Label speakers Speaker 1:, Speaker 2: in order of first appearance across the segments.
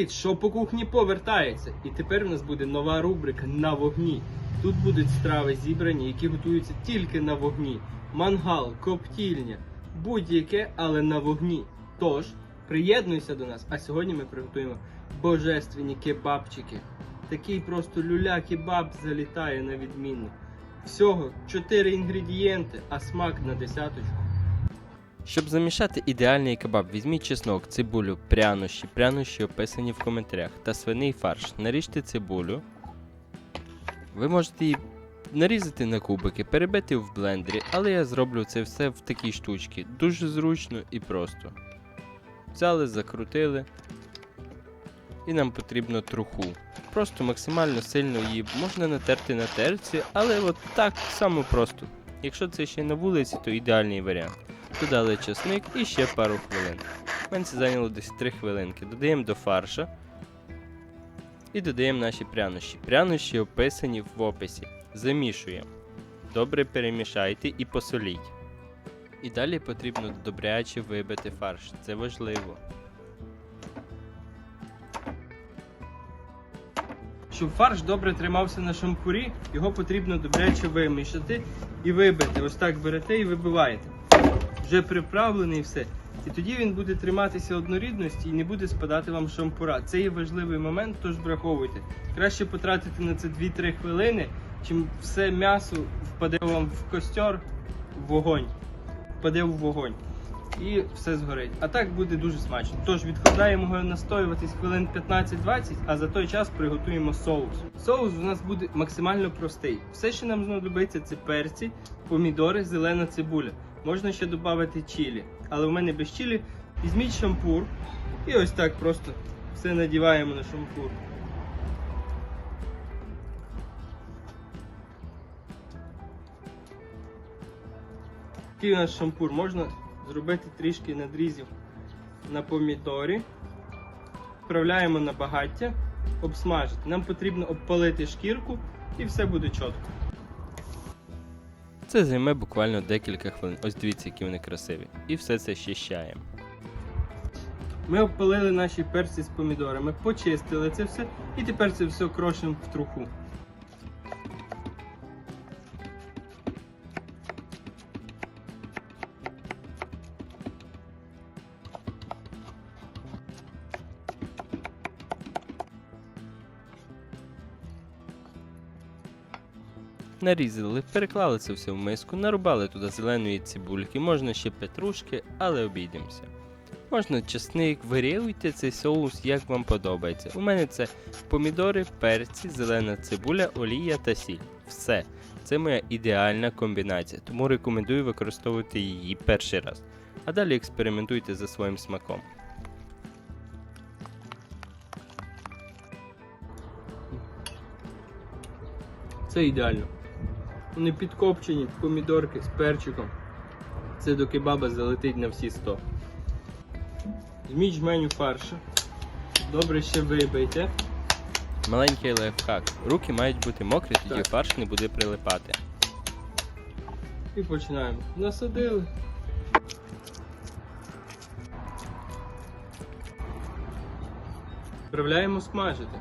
Speaker 1: Привіт! Що по кухні повертається? І тепер в нас буде нова рубрика на вогні. Тут будуть страви зібрані, які готуються тільки на вогні. Мангал, коптільня, будь-яке, але на вогні. Тож, приєднуйся до нас, а сьогодні ми приготуємо божественні кебабчики. Такий просто люля-кебаб залітає на відмінно. Всього 4 інгредієнти, а смак на десяточку.
Speaker 2: Щоб замішати ідеальний кебаб, візьміть чеснок, цибулю, прянощі, прянощі описані в коментарях та свиний фарш. Наріжте цибулю. Ви можете її нарізати на кубики, перебити в блендері, але я зроблю це все в такій штучці. Дуже зручно і просто. Взяли, закрутили. І нам потрібно труху. Просто максимально сильно її можна натерти на терці, але от так само просто. Якщо це ще на вулиці, то ідеальний варіант. Додали чесник і ще пару хвилин. У мене це зайняло десь 3 хвилинки. Додаємо до фарша і додаємо наші прянощі. Прянощі описані в описі. Замішуємо. Добре перемішайте і посоліть. І далі потрібно добряче вибити фарш. Це важливо.
Speaker 1: Щоб фарш добре тримався на шампурі, його потрібно добряче вимішати і вибити. Ось так берете і вибиваєте. Вже приправлений все. І тоді він буде триматися однорідності і не буде спадати вам шампура. Це є важливий момент, тож враховуйте. Краще потратити на це 2-3 хвилини, чим все м'ясо впаде вам в костер, в вогонь. Впаде в вогонь. І все згорить. А так буде дуже смачно. Тож відкладаємо його настоюватись хвилин 15-20, а за той час приготуємо соус. Соус у нас буде максимально простий. Все, що нам знадобиться, це перці, помідори, зелена цибуля. Можна ще додати чилі, але у мене без чилі. Візьміть шампур і ось так просто все надіваємо на шампур. Такий у нас шампур можна зробити трішки надрізів на помідорі. Вправляємо на багаття, обсмажити. Нам потрібно обпалити шкірку і все буде чітко.
Speaker 2: Це займе буквально декілька хвилин. Ось дивіться, які вони красиві. І все це щищаємо.
Speaker 1: Ми обпалили наші перці з помідорами, почистили це все і тепер це все крошимо в труху.
Speaker 2: Нарізали, переклали це все в миску, нарубали туди зеленої цибульки, можна ще петрушки, але обійдемося. Можна чесник, варіюйте цей соус, як вам подобається. У мене це помідори, перці, зелена цибуля, олія та сіль. Все. Це моя ідеальна комбінація, тому рекомендую використовувати її перший раз. А далі експериментуйте за своїм смаком.
Speaker 1: Це ідеально. Вони підкопчені, помідорки з перчиком. Це до кебаба залетить на всі 100. Візьміть жменю фаршу. Добре ще вибийте.
Speaker 2: Маленький лайфхак. Руки мають бути мокрі, тоді фарш не буде прилипати.
Speaker 1: І починаємо. Насадили. Відправляємо смажити.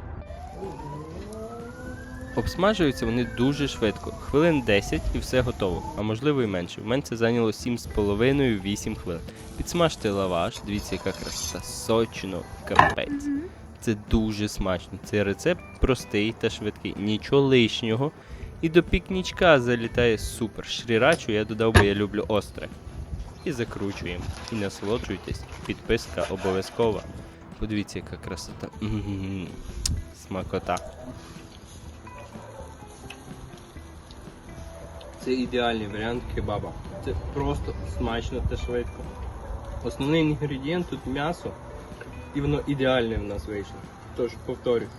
Speaker 2: Обсмажуються вони дуже швидко, хвилин 10 і все готово, а можливо і менше. У мене це зайняло 7,5-8 хвилин. Підсмажте лаваш, дивіться, яка краса, сочно, капець. Це дуже смачно. Цей рецепт простий та швидкий, нічого лишнього. І до пікнічка залітає супер. Шрірачу я додав, бо я люблю остре. І закручуємо. І насолоджуйтесь. Підписка обов'язкова. Подивіться, яка красота. Смакота.
Speaker 1: Це ідеальний варіант кебаба. Це просто смачно та швидко. Основний інгредієнт тут м'ясо, і воно ідеальне в нас вийшло. Тож повторюю,